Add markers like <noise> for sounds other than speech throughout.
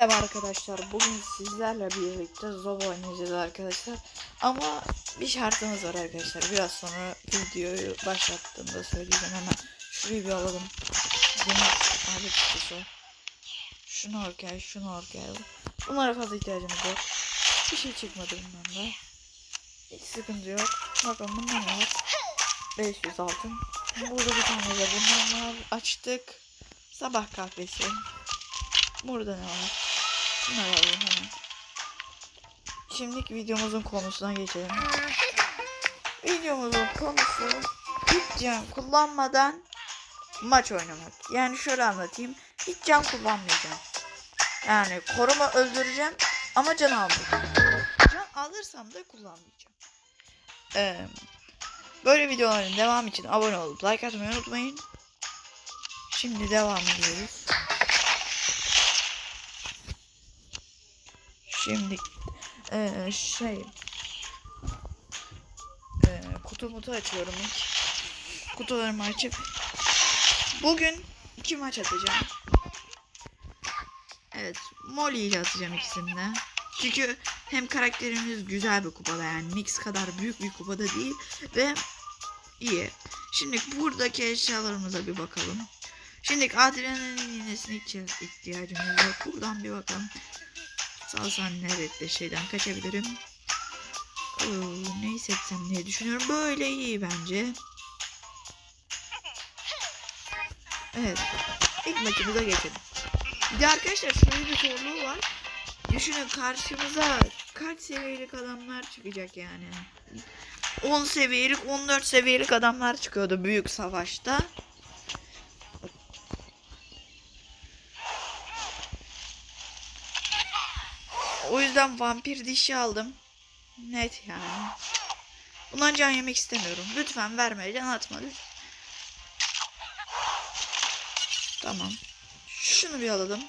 Merhaba arkadaşlar. Bugün sizlerle birlikte Zobo oynayacağız arkadaşlar. Ama bir şartımız var arkadaşlar. Biraz sonra videoyu başlattığımda söyleyeceğim. Hemen şurayı bir alalım. Şunu orkay, şunu orkay. Bunlara fazla ihtiyacımız yok. Bir şey çıkmadı bundan da. Hiç sıkıntı yok. Bakalım bunda ne var? 500 altın. Burada bir tane de bundan var. Açtık. Sabah kahvesi. Burada ne var? Şunları alalım hemen. Şimdiki videomuzun konusuna geçelim. <laughs> Videomuzun konusu hiç can kullanmadan maç oynamak. Yani şöyle anlatayım. Hiç can kullanmayacağım. Yani koruma öldüreceğim ama can almayacağım. Can alırsam da kullanmayacağım. Ee, böyle videoların devamı için abone olup like atmayı unutmayın. Şimdi devam ediyoruz. Şimdi eee, şey eee, kutu mutu açıyorum ilk. Kutularımı açıp bugün iki maç atacağım. Evet, Molly ile atacağım ikisini. Çünkü hem karakterimiz güzel bir kupada yani Nix kadar büyük bir kupada değil ve iyi. Şimdi buradaki eşyalarımıza bir bakalım. Şimdi adrenalin iğnesine ihtiyacımız yok. Buradan bir bakalım. Salsan nerede şeyden kaçabilirim. Neyi seçsem diye düşünüyorum. Böyle iyi bence. Evet. İlk maçımıza geçelim. Bir de arkadaşlar şöyle bir zorluğu var. Düşünün karşımıza kaç seviyelik adamlar çıkacak yani. 10 seviyelik 14 seviyelik adamlar çıkıyordu büyük savaşta. Yüzden vampir dişi aldım. Net yani. Bundan can yemek istemiyorum. Lütfen verme can atma. Tamam. Şunu bir alalım.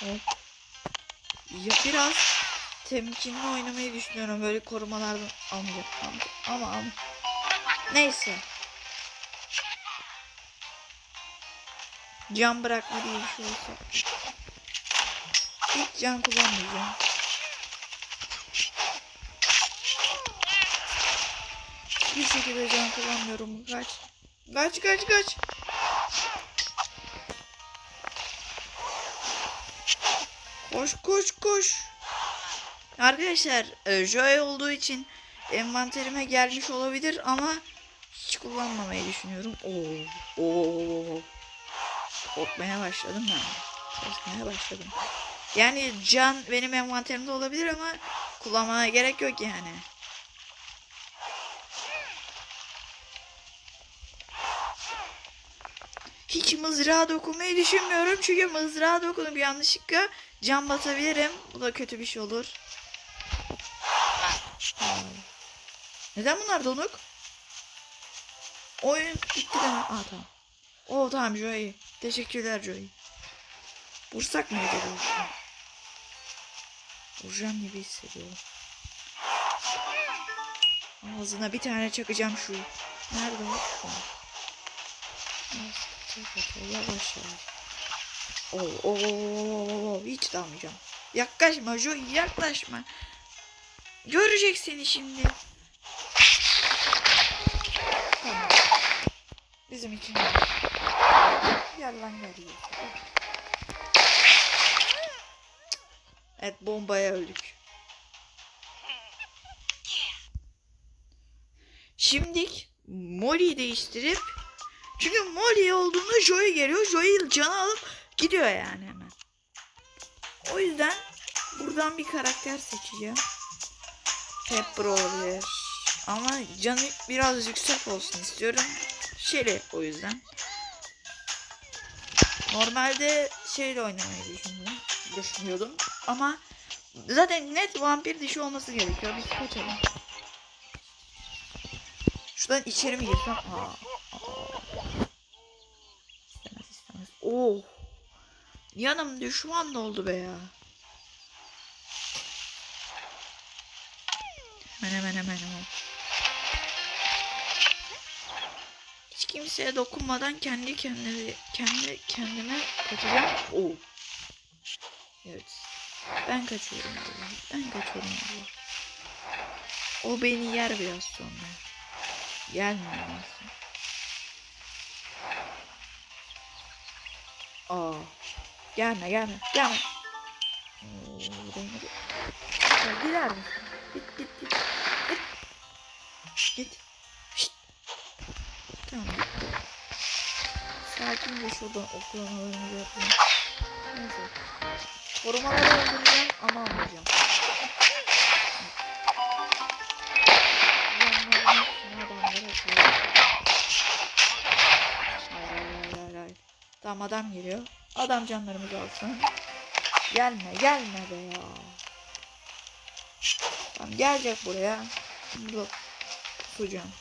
Hop. Ya biraz temkinli oynamayı düşünüyorum. Böyle korumalardan almayacağım. Ama ama. Neyse. Can bırakma diye bir şey olsa. Hiç can kullanmayacağım. Bir şekilde can kullanmıyorum. Kaç. Kaç kaç kaç. Koş koş koş. Arkadaşlar e, Joy olduğu için envanterime gelmiş olabilir ama hiç kullanmamayı düşünüyorum. Oo. Oo. Korkmaya başladım ben. Korkmaya başladım. Yani can benim envanterimde olabilir ama kullanmana gerek yok yani. Hiç mızrağa dokunmayı düşünmüyorum. Çünkü mızrağa dokunup yanlışlıkla can batabilirim. Bu da kötü bir şey olur. Neden bunlar donuk? Oyun bitti deme. Aa tamam. Oo tamam Joey. Teşekkürler Joey. Vursak mı acaba? Vuracağım gibi hissediyorum. Ağzına bir tane çakacağım şu. Nerede o? Yavaş yavaş. Oo, oo, oo, oo, hiç dalmayacağım. Yaklaşma Jo, yaklaşma. Görecek seni şimdi. Tamam. Bizim için. Gel lan Evet bombaya öldük. Şimdi Molly'yi değiştirip çünkü Molly olduğunda Joey geliyor. Joey canı alıp gidiyor yani hemen. O yüzden buradan bir karakter seçeceğim. Pepper olabilir. Ama canı biraz yüksek olsun istiyorum. Shelly o yüzden. Normalde şeyle oynamayı düşündüm. Düşünüyordum. Ama zaten net vampir dişi olması gerekiyor. Biz kaçalım. Şuradan içeri mi girsem? Aa, aa. İstemez istemez. Oh. Yanım düşman da oldu be ya. Hemen hemen hemen hemen. hiç kimseye dokunmadan kendi kendime kendi kendime kaçacağım. Oo. Evet. Ben kaçıyorum buradan. Ben kaçıyorum buradan. O beni yer biraz sonra. Gelmiyor aslında. Aa. Gelme gelme gelme. Oo. Ya gider misin? Git git git. Git. Git. Şşt. Tamam. Sakince şuradan okulamalarımızı yapayım. Neyse. Korumaları öldüreceğim ama almayacağım. Tamam adam geliyor. Adam canlarımızı alsın. Gelme gelme be ya. Tamam gelecek buraya. Dur. Tutacağım.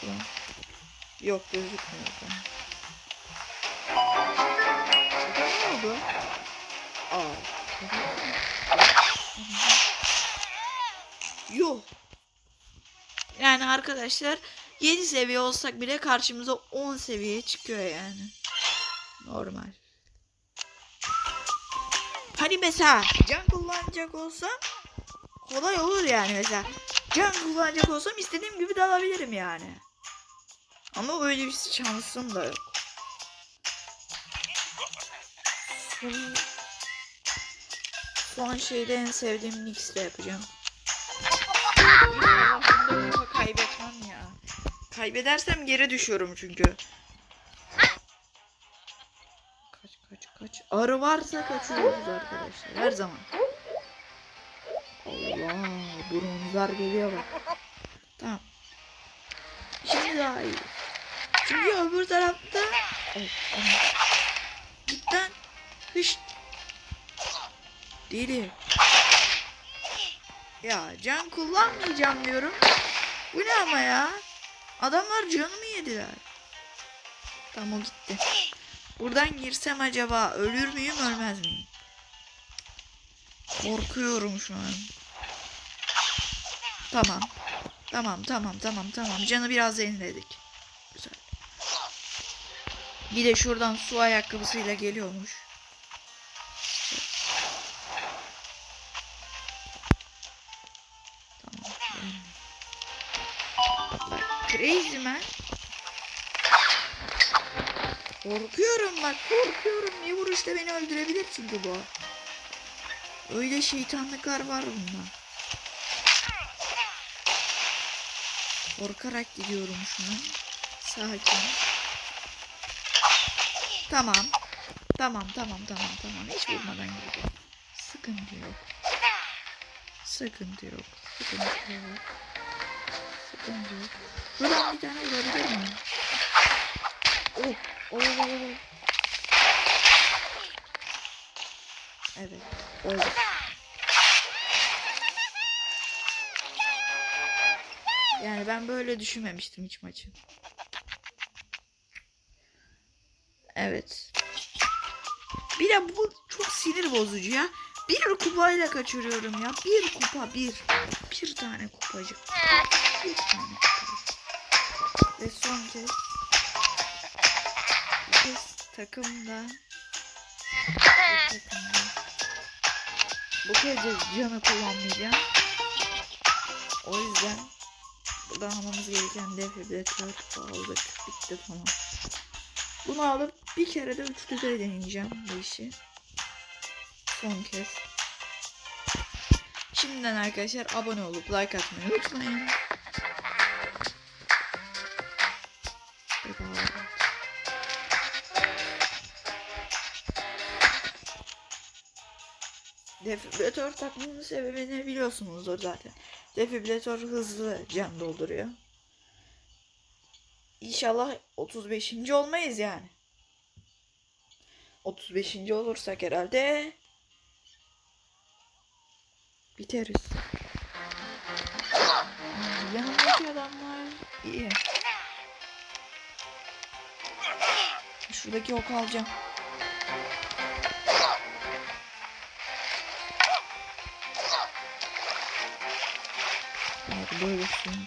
Tamam. Yok gözükmüyor. Ne oldu? Yok. Yani arkadaşlar 7 seviye olsak bile karşımıza 10 seviye çıkıyor yani. Normal. Hani mesela can kullanacak olsam kolay olur yani mesela. Can kullanacak olsam istediğim gibi de alabilirim yani. Ama öyle bir şansım da yok. <laughs> Son, son şeyde en sevdiğim mixle yapacağım. <laughs> Kaybetmem ya. Kaybedersem geri düşüyorum çünkü. Kaç kaç kaç. Arı varsa kaçıyoruz arkadaşlar her zaman. Allah bronzlar geliyor bak. Tamam. Şimdi daha iyi. Çünkü öbür tarafta Evet, tamam. Cidden. Deli. Ya can kullanmayacağım diyorum. Bu ne ama ya? Adamlar canımı yediler. Tamam o gitti. Buradan girsem acaba ölür müyüm ölmez miyim? Korkuyorum şu an. Tamam. Tamam tamam tamam tamam. Canı biraz yeniledik. Güzel. Bir de şuradan su ayakkabısıyla geliyormuş. Crazy man. Korkuyorum bak korkuyorum. Bir vuruşta beni öldürebilir çünkü bu. Öyle şeytanlıklar var bunda. Korkarak gidiyorum şu an. Sakin. Tamam. Tamam tamam tamam tamam. Hiç vurmadan gidiyorum. Sıkıntı yok. Sıkıntı yok. Sıkıntı yok. Yok. Buradan bir tane vurabilir miyim? Oh. Oh. oh, oh. Evet. Oldu. Yani ben böyle düşünmemiştim hiç maçı. Evet. Bir de bu çok sinir bozucu ya. Bir kupayla kaçırıyorum ya. Bir kupa bir. Bir tane kupacık. Ve son kez. Bu kez takımda. Bu takımda. Bu kez canı kullanmayacağım. O yüzden buradan almamız gereken defibrilatör aldık. Bitti tamam. Bunu alıp bir kere de üçlüde deneyeceğim bu işi. Son kez. Şimdiden arkadaşlar abone olup like atmayı unutmayın. Defibrilatör takmamın sebebini biliyorsunuzdur zaten. Defibrilatör hızlı can dolduruyor. İnşallah 35. olmayız yani. 35. olursak herhalde biteriz. Yanımdaki adamlar iyi. Şuradaki ok alacağım. Evet böyle suyun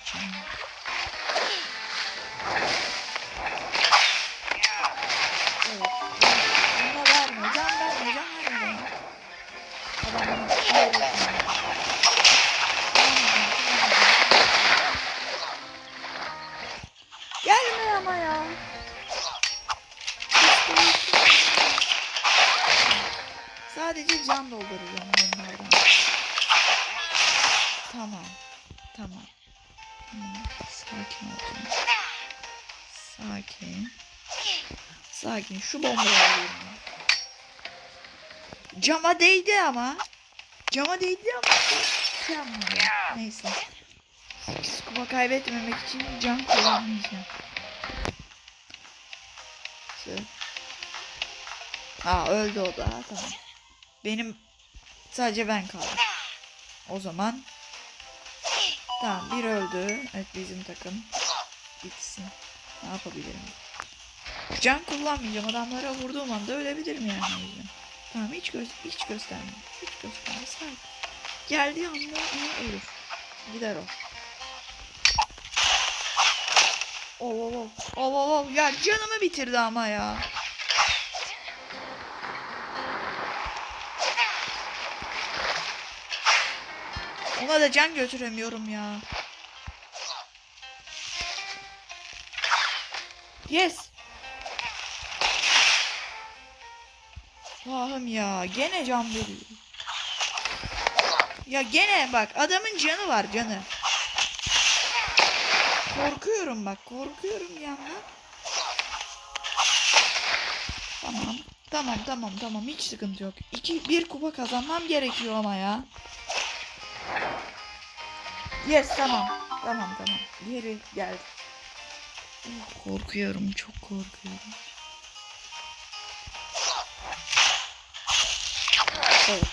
Sakin. Sakin. Şu bombayı alayım. Cama değdi ama. Cama değdi ama şey. Neyse. Kupa kaybetmemek için can kullanmayacağım. Aa öldü o da. Tamam. Benim sadece ben kaldım. O zaman Tamam bir öldü. Evet bizim takım. Gitsin. Ne yapabilirim? Can kullanmayacağım. Adamlara vurduğum anda ölebilirim yani. Tamam hiç göz hiç gösterme. Hiç gösterme. Sakin. Geldiği anda ama ölür. Gider o. Oh oh oh. Oh oh oh. Ya canımı bitirdi ama ya. Ona da can götüremiyorum ya. Yes. Allah'ım ya gene can veriyor. Ya gene bak adamın canı var canı. Korkuyorum bak korkuyorum bir yandan. Tamam. Tamam tamam tamam hiç sıkıntı yok. İki, bir kupa kazanmam gerekiyor ama ya. Yes tamam. Tamam tamam. Geri geldi. Korkuyorum çok korkuyorum. Evet.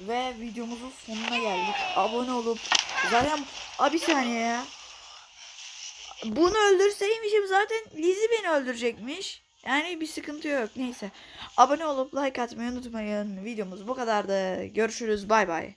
Ve videomuzun sonuna geldik. Abone olup zaten abi saniye ya. Bunu öldürseymişim zaten Lizzy beni öldürecekmiş. Yani bir sıkıntı yok. Neyse. Abone olup like atmayı unutmayın. Videomuz bu kadardı. Görüşürüz. Bay bay.